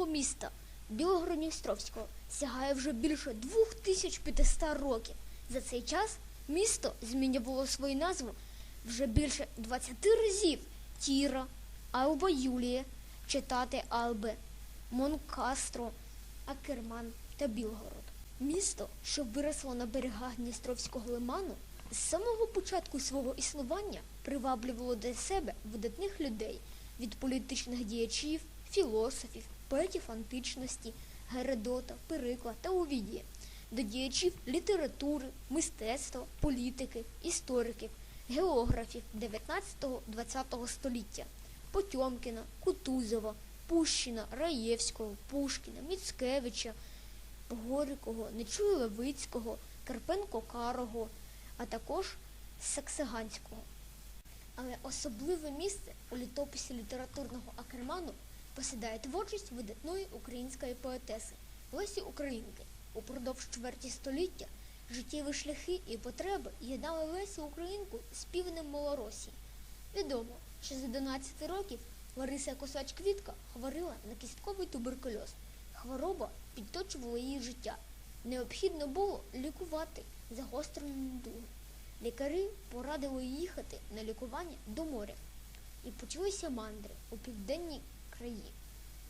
міста Білогородністровського сягає вже більше 2500 років. За цей час місто змінювало свою назву вже більше 20 разів. Тіра, Алба Юлія, читати Албе, Монкастро, Акерман та Білгород. Місто, що виросло на берегах Дністровського лиману, з самого початку свого існування приваблювало до себе видатних людей від політичних діячів, філософів, поетів античності, Геродота, Перикла та Овідія, до діячів літератури, мистецтва, політики, істориків, географів 19-20 століття, Потьомкіна, Кутузова, Пущіна, Раєвського, Пушкіна, Міцкевича, Горького, Нечуя Левицького, Карпенко Карого, а також Саксиганського. Але особливе місце у літописі літературного акерману посідає творчість видатної української поетеси Лесі Українки. Упродовж чверті століття життєві шляхи і потреби єднали Лесю Українку з півнем Малоросії. Відомо, що з 11 років Лариса Косач-Квітка хворіла на кістковий туберкульоз. Хвороба підточувала її життя. Необхідно було лікувати загострену недугу. Лікарі порадили їхати на лікування до моря. І почалися мандри у південні краї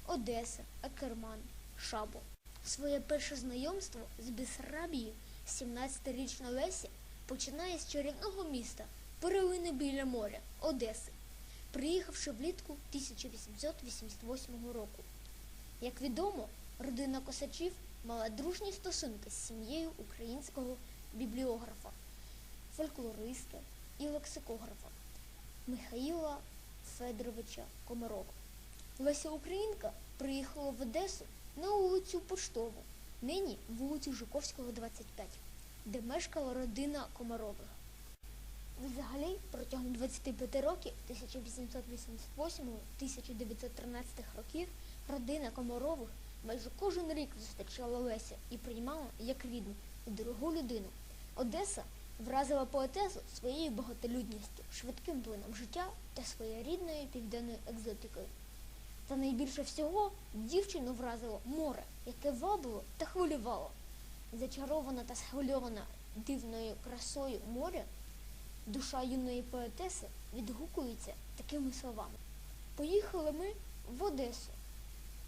Одеса, Акерман, Шабо. Своє перше знайомство з Бессарабією 17-річна Леся починає з чарівного міста Перелини біля моря Одеси, приїхавши влітку 1888 року. Як відомо, родина косачів мала дружні стосунки з сім'єю українського бібліографа, фольклориста і лексикографа Михаїла Федоровича Комарова. Леся Українка приїхала в Одесу на вулицю Поштову, нині вулицю Жуковського, 25, де мешкала родина Комарових. Взагалі, протягом 25 років 1888-1913 років родина Комарових майже кожен рік зустрічала Леся і приймала як рідну і дорогу людину. Одеса вразила поетесу своєю багатолюдністю, швидким плином життя та своєрідною південною екзотикою. Та найбільше всього дівчину вразило море, яке вабило та хвилювало. Зачарована та схвильована дивною красою моря, душа юної поетеси відгукується такими словами. Поїхали ми в Одесу.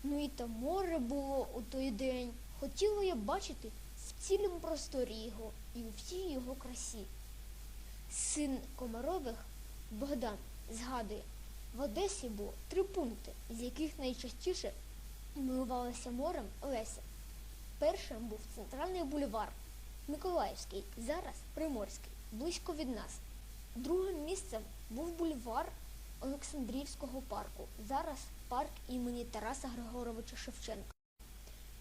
Ну і там море було у той день. Хотіла я бачити в цілому просторі його і у всій його красі. Син Комарових Богдан згадує, в Одесі було три пункти, з яких найчастіше милувалася морем Леся. Першим був центральний бульвар Миколаївський, зараз Приморський, близько від нас. Другим місцем був бульвар Олександрівського парку, зараз парк імені Тараса Григоровича Шевченка.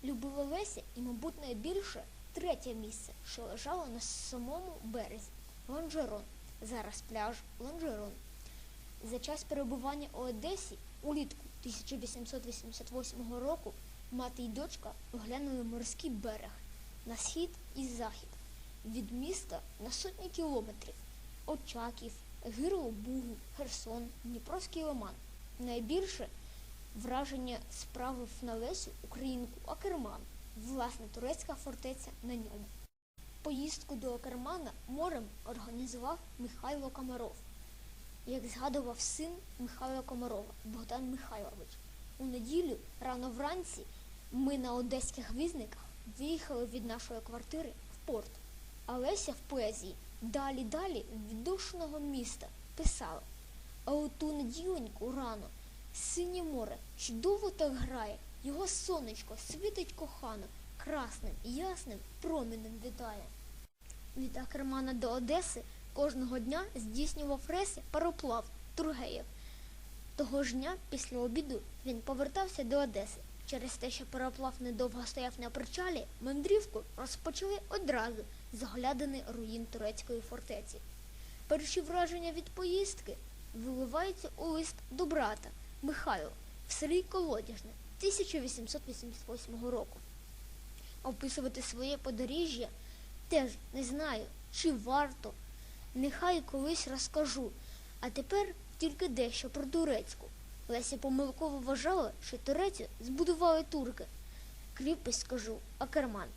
Любила Леся і, мабуть, найбільше третє місце, що лежало на самому березі Ланжерон, зараз пляж Ланжерон. За час перебування у Одесі улітку 1888 року мати й дочка оглянули морський берег на схід і захід від міста на сотні кілометрів. Очаків, Гирло Бугу, Херсон, Дніпровський Лиман. Найбільше враження справив на Лесю українку Акерман, власне турецька фортеця на ньому. Поїздку до Акермана морем організував Михайло Комаров. Як згадував син Михайла Комарова Богдан Михайлович, у неділю рано вранці ми на одеських візниках виїхали від нашої квартири в порт. А Леся в поезії далі далі від душного міста писала. А у ту неділеньку рано синє море чудово так грає, його сонечко світить кохано, красним, ясним промінем вітає. Від Акермана до Одеси кожного дня здійснював рейси пароплав Тургеєв. Того ж дня після обіду він повертався до Одеси. Через те, що пароплав недовго стояв на причалі, мандрівку розпочали одразу з оглядини руїн турецької фортеці. Перші враження від поїздки виливаються у лист до брата Михайло в селі Колодяжне 1888 року. Описувати своє подоріжжя теж не знаю, чи варто. Нехай колись розкажу, а тепер тільки дещо про турецьку. Леся помилково вважала, що Турецію збудували турки. Кріпость, скажу, а керман.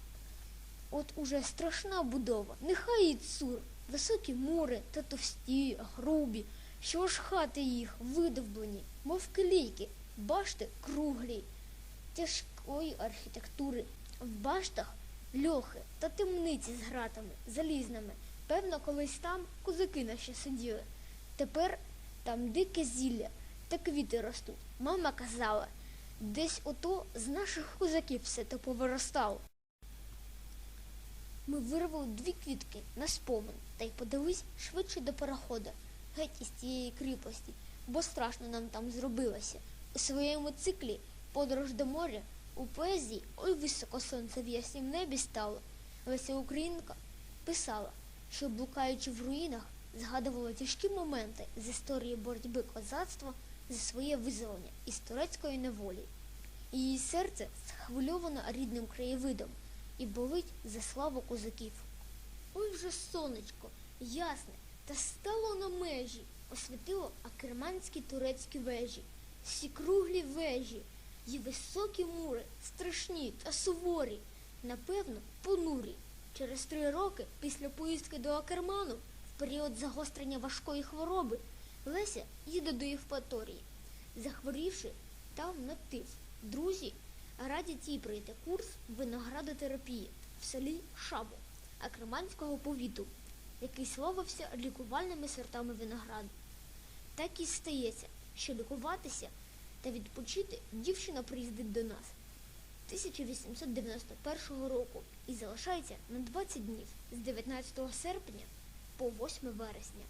От уже страшна будова, нехай і цур, високі мури та товсті, грубі, що ж хати їх видовблені, мов келійки, башти круглі, тяжкої архітектури, в баштах льохи та темниці з гратами, залізними. Певно, колись там козаки наші сиділи. Тепер там дике зілля та квіти ростуть. Мама казала, десь ото з наших козаків все то повиростало. Ми вирвали дві квітки на спомин та й подались швидше до парохода, геть із тієї кріпості, бо страшно нам там зробилося. У своєму циклі Подорож до моря у поезії Ой високо сонце в яснім небі стало. Леся Українка писала, що блукаючи в руїнах, згадувала тяжкі моменти з історії боротьби козацтва за своє визволення із турецької неволі. Її серце схвильовано рідним краєвидом і болить за славу козаків. Ой вже сонечко, ясне, та стало на межі, освітило акерманські турецькі вежі, всі круглі вежі, і високі мури, страшні та суворі, напевно, понурі. Через три роки після поїздки до Акерману, в період загострення важкої хвороби, Леся їде до Євпаторії. Захворівши там на тиф, друзі радять їй пройти курс виноградотерапії в селі Шабо Акерманського повіту, який славився лікувальними сортами винограду. Так і стається, що лікуватися та відпочити дівчина приїздить до нас 1891 року і залишається на 20 днів з 19 серпня по 8 вересня.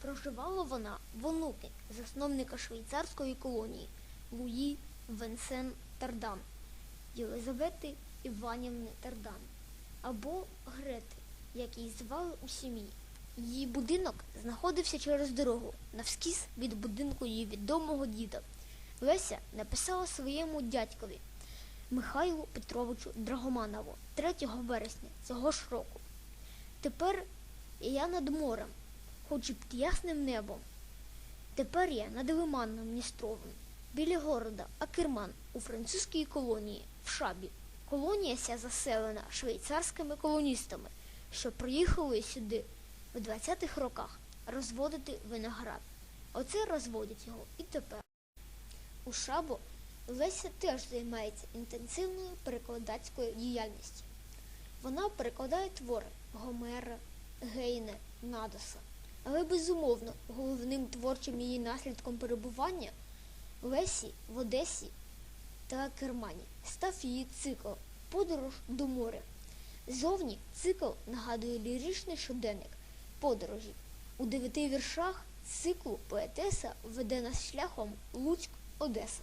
Проживала вона в онуки засновника швейцарської колонії Луї Венсен Тардан, Єлизавети Іванівни Тардан або Грети, як її звали у сім'ї. Її будинок знаходився через дорогу, навскіз від будинку її відомого діда. Леся написала своєму дядькові Михайлу Петровичу Драгоманову 3 вересня цього ж року. Тепер я над морем, хоч і під ясним небом. Тепер я над лиманом Дністровим, біля города Акерман у французькій колонії в Шабі. Колонія ся заселена швейцарськими колоністами, що приїхали сюди в 20-х роках розводити виноград. Оце розводять його і тепер. У Шабо Леся теж займається інтенсивною перекладацькою діяльністю. Вона перекладає твори Гомера, Гейне, Надоса. Але безумовно головним творчим її наслідком перебування Лесі в Одесі та Кермані став її цикл Подорож до моря. Зовні цикл нагадує ліричний щоденник подорожі. У дев'яти віршах циклу поетеса веде нас шляхом Луцьк-Одеса.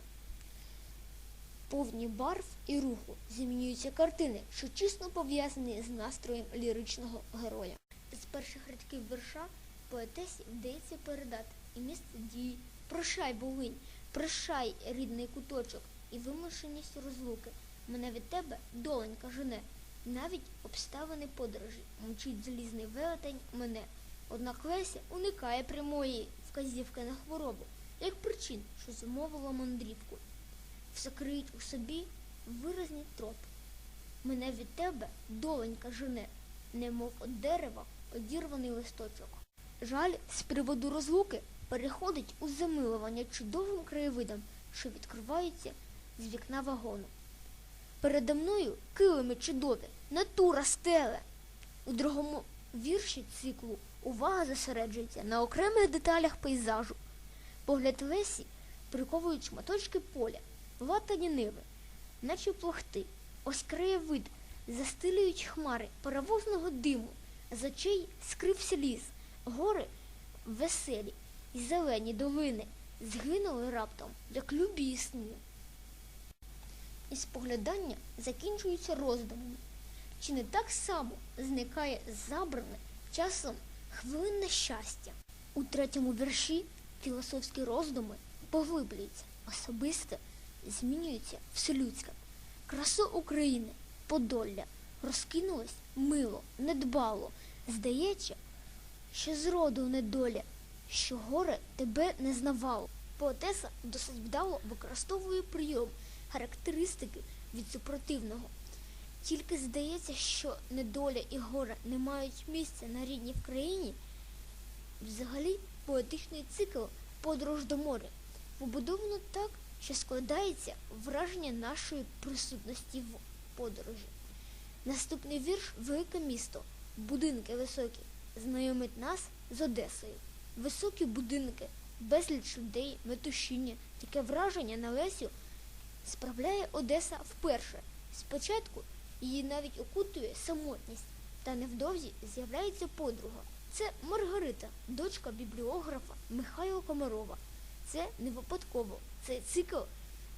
Повні барв і руху змінюються картини, що чесно пов'язані з настроєм ліричного героя. З перших рядків вірша поетесі вдається передати і місце дії, прощай, Волинь, прощай, рідний куточок, і вимушеність розлуки. Мене від тебе доленька жене. Навіть обставини подорожі мчить залізний велетень мене. Однак Леся уникає прямої вказівки на хворобу, як причин, що зумовила мандрівку. Все криють у собі виразні тропи. Мене від тебе доленька жене, немов от дерева одірваний листочок. Жаль з приводу розлуки переходить у замилування чудовим краєвидом, що відкривається з вікна вагону. Передо мною килими чудові, натура стеле. У другому вірші циклу увага зосереджується на окремих деталях пейзажу. Погляд Лесі приковують шматочки поля, латані ниви, наче плохти, ось краєвид, застилюють хмари паровозного диму, з очей скрився ліс, гори веселі і зелені долини згинули раптом, як любі сни і споглядання закінчуються роздумами. Чи не так само зникає забране часом хвилинне щастя? У третьому вірші філософські роздуми поглиблюються, особисте змінюється вселюдське. Красу України, Подолля розкинулось мило, недбало. Здається, що зроду недоля що горе тебе не знавало. Поетеса досить вдало використовує прийом, характеристики від супротивного. Тільки здається, що недоля і горе не мають місця на рідній країні. Взагалі, поетичний цикл Подорож до моря побудовано так, що складається враження нашої присутності в подорожі. Наступний вірш Велике місто. Будинки високі. Знайомить нас з Одесою. Високі будинки, безліч людей, метушіння. Таке враження на Лесю справляє Одеса вперше. Спочатку її навіть окутує самотність, та невдовзі з'являється подруга. Це Маргарита, дочка бібліографа Михайла Комарова. Це не випадково. Цей цикл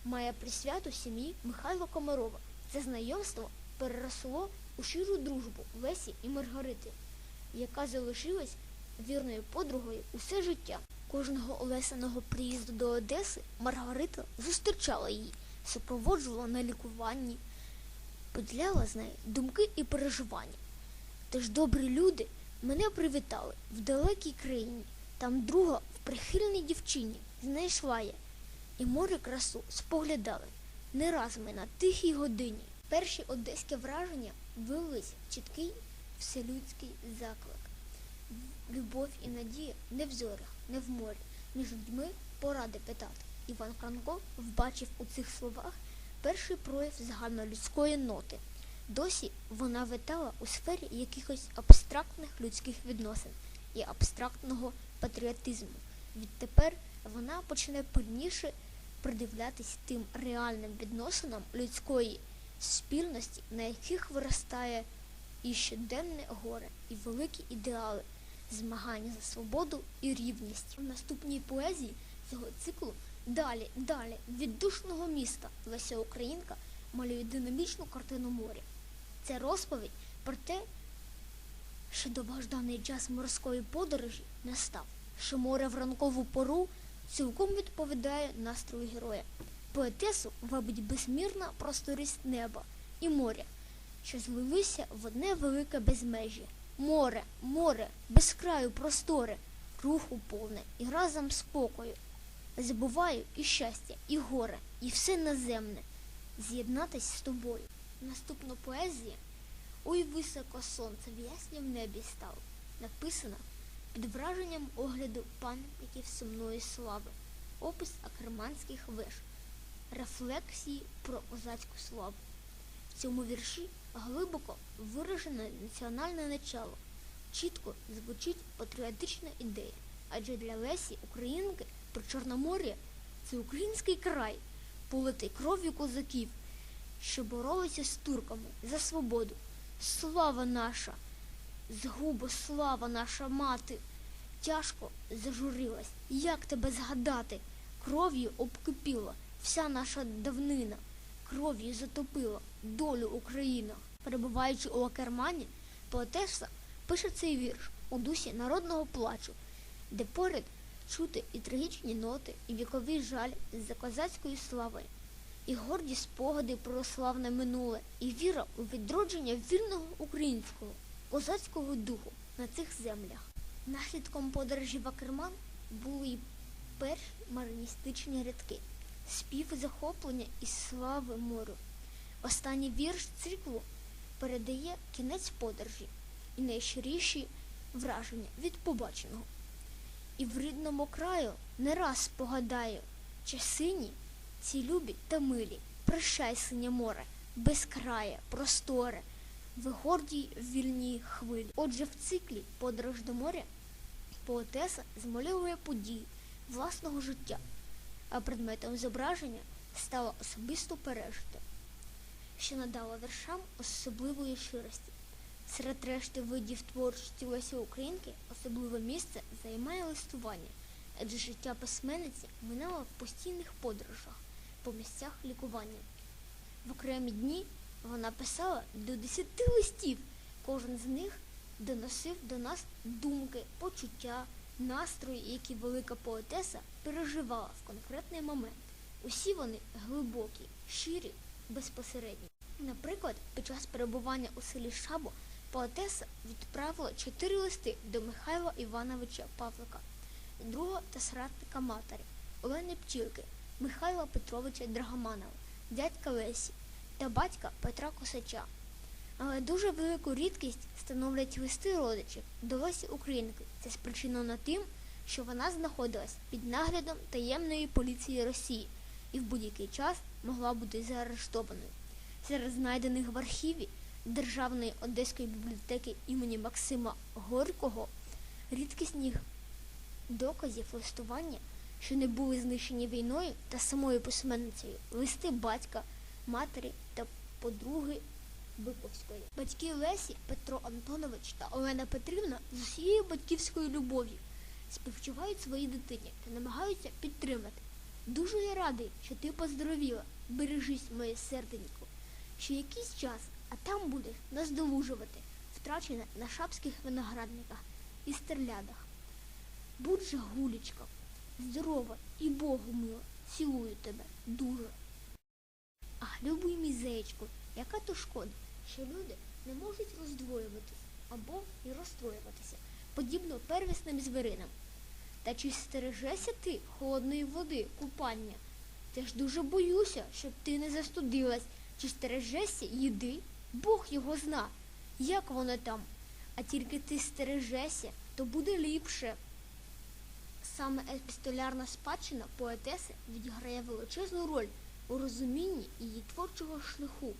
має присвяту сім'ї Михайла Комарова. Це знайомство переросло у щиру дружбу Лесі і Маргарити, яка залишилась вірною подругою усе життя. Кожного Олесиного приїзду до Одеси Маргарита зустрічала її, супроводжувала на лікуванні, поділяла з нею думки і переживання. Тож добрі люди мене привітали в далекій країні. Там друга в прихильній дівчині знайшла я, і море красу споглядали. Не раз ми на тихій годині. Перші одеські враження вилились в чіткий вселюдський заклик. Любов і надія не в зорях, не в морі, між людьми поради питати. Іван Франко вбачив у цих словах перший прояв загальнолюдської ноти. Досі вона витала у сфері якихось абстрактних людських відносин і абстрактного патріотизму. Відтепер вона почне пильніше придивлятись тим реальним відносинам людської спільності, на яких виростає і щоденне горе, і великі ідеали, змагання за свободу і рівність. У наступній поезії цього циклу далі, далі від душного міста Леся Українка малює динамічну картину моря. Це розповідь про те, що довгожданий час морської подорожі настав, що море в ранкову пору цілком відповідає настрою героя. Поетесу вабить безмірна просторість неба і моря, що злилися в одне велике безмежжя. Море, море, без краю просторе, руху повне і разом спокою. Забуваю і щастя, і горе, і все наземне, з'єднатись з тобою. Наступна поезія Ой високо сонце в яснім небі стало, написана під враженням огляду пам'ятників сумної слави, опис акерманських веж, рефлексії про козацьку славу. В цьому вірші глибоко виражене національне начало, чітко звучить патріотична ідея, адже для Лесі Українки про Чорномор'я це український край, политий кров'ю козаків, що боролися з турками за свободу. Слава наша, згубо слава наша мати. Тяжко зажурилась, як тебе згадати? Кров'ю обкипіла вся наша давнина, кров'ю затопила долю Україна. Перебуваючи у Акермані, поетеса пише цей вірш у дусі народного плачу, де поряд чути і трагічні ноти, і віковий жаль за козацькою славою, і горді спогади про славне минуле, і віра у відродження вільного українського, козацького духу на цих землях. Наслідком подорожі в Акерман були й перші мариністичні рядки, спів захоплення і слави морю. Останній вірш циклу передає кінець подорожі і найщиріші враження від побаченого. І в рідному краю не раз погадаю, часині ці любі та милі, прощай, синє море, безкрає, просторе, в гордій вільній хвилі. Отже, в циклі Подорож до моря поетеса змальовує події власного життя, а предметом зображення стало особисто пережите, що надало віршам особливої щирості. Серед решти видів творчості Лесі Українки особливе місце займає листування, адже життя письменниці минало в постійних подорожах по місцях лікування. В окремі дні вона писала до десяти листів. Кожен з них доносив до нас думки, почуття, настрої, які велика поетеса переживала в конкретний момент. Усі вони глибокі, щирі, безпосередні. Наприклад, під час перебування у селі Шабо поетеса відправила чотири листи до Михайла Івановича Павлика. друга та соратника матері Олени Пчілки, Михайла Петровича Драгоманова, дядька Лесі та батька Петра Косача. Але дуже велику рідкість становлять листи родичів до Лесі Українки. Це спричинено тим, що вона знаходилась під наглядом таємної поліції Росії і в будь-який час могла бути заарештованою. Серед знайдених в архіві Державної Одеської бібліотеки імені Максима Горького рідкісних доказів листування, що не були знищені війною та самою письменницею, листи батька, матері та подруги Биковської. Батьки Лесі Петро Антонович та Олена Петрівна з усією батьківською любов'ю співчувають своїй дитині та намагаються підтримати. Дуже я радий, що ти поздоровіла. Бережись, моє серденько, що якийсь час, а там будеш наздолужувати, втрачене на шапських виноградниках і стерлядах. Будь же, гулічка, здорова і Богу мила, цілую тебе дуже. Ах, любий мій зеєчку, яка то шкода, що люди не можуть роздвоюватись або і розстроюватися, подібно первісним звіринам. Та чи стережешся ти холодної води, купання? Та ж дуже боюся, щоб ти не застудилась, чи стережешся їди, Бог його зна, як воно там. А тільки ти стережешся, то буде ліпше. Саме епістолярна спадщина поетеси відіграє величезну роль у розумінні її творчого шляху,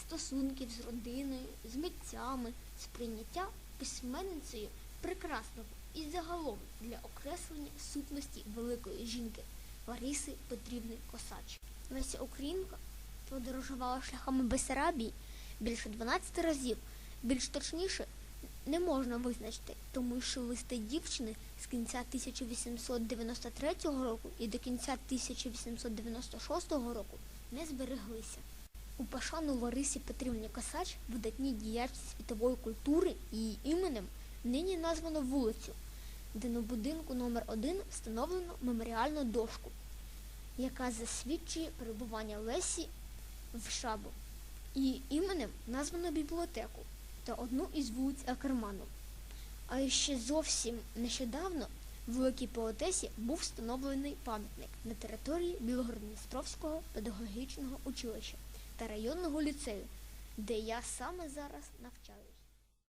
стосунків з родиною, з митцями, сприйняття письменницею прекрасного і загалом для окреслення сутності великої жінки Лариси Петрівни Косач. Леся Українка подорожувала шляхами Бесарабії більше 12 разів, більш точніше не можна визначити, тому що листи дівчини з кінця 1893 року і до кінця 1896 року не збереглися. У пашану Ларисі Петрівні Косач, видатній діячці світової культури, її іменем нині названо вулицю, де на будинку номер 1 встановлено меморіальну дошку, яка засвідчує перебування Лесі в Шабу. Її іменем названо бібліотеку та одну із вулиць Акерману. А ще зовсім нещодавно в Великій Поетесі був встановлений пам'ятник на території Білогородністровського педагогічного училища та районного ліцею, де я саме зараз навчаюся.